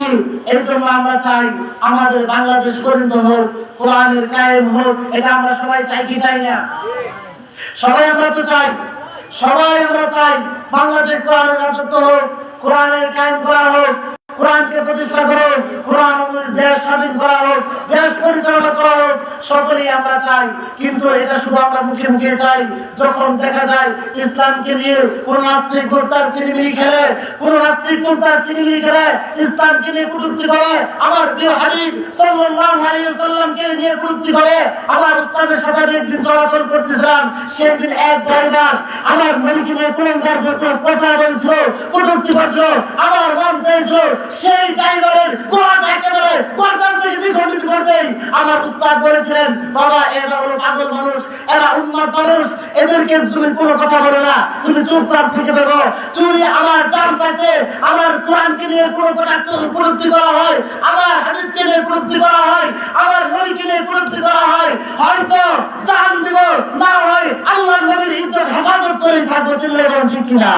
এর জন্য আমরা চাই আমাদের বাংলাদেশ পরিণত হোক, কোরআনের কায়েম হোক, এটা আমরা সবাই চাই, কি চাই না? সবাই আমরা তো চাই, সবাই আমরা চাই বাংলাদেশ কোরআনের রাজত্ব হোক, কোরআনের কায়েম করা কোরআনকে প্রতিষ্ঠা করে কোরআন অনুযায়ী দেশ স্বাধীন করা হোক দেশ পরিচালনা করা হোক সকলেই আমরা চাই। কিন্তু এটা শুধু আমরা মুখে মুখে চাই। যখন দেখা যায় ইসলামকে নিয়ে কোন নাস্তিক গোর্তার সিনেমিনি খেলে, কোন নাস্তিক গোর্তার সিনেমিনি খেলে, ইসলামকে নিয়ে কটূক্তি করে, আমার প্রিয় হাবিব সাল্লাল্লাহু আলাইহি সাল্লামকে নিয়ে কটূক্তি করে, আমার উস্তাদের সাথে একদিন চলাচল করতেছিলাম, সেদিন এক ড্রাইভার আমার নবীকে নিয়ে কোরআনকার কথা বলছিল, কটূক্তি করছিল, আমার মন চাইছিল, সেই ড্রাইভারের গোড়াটা উস্তাদ বলেছিলেন, বাবা, এরা হলো পাগল মানুষ, এরা উন্মাদ মানুষ, এদেরকে তুমি কোনো কথা বলো না। তুমি চুপচাপ থেকে দেবো তুমি আমার জান থাকে আমার কোরআনকে নিয়ে কোনো উপলব্ধি করা হয়, আমার হাদিসকে নিয়ে উপলব্ধি করা হয়, আমার নবীকে নিয়ে উপলব্ধি করা হয়। হয়তো জান দিব না হয় আল্লাহ নবীর ইজ্জত হেফাজত করে থাকব চিল্লাই বলছি কিনা?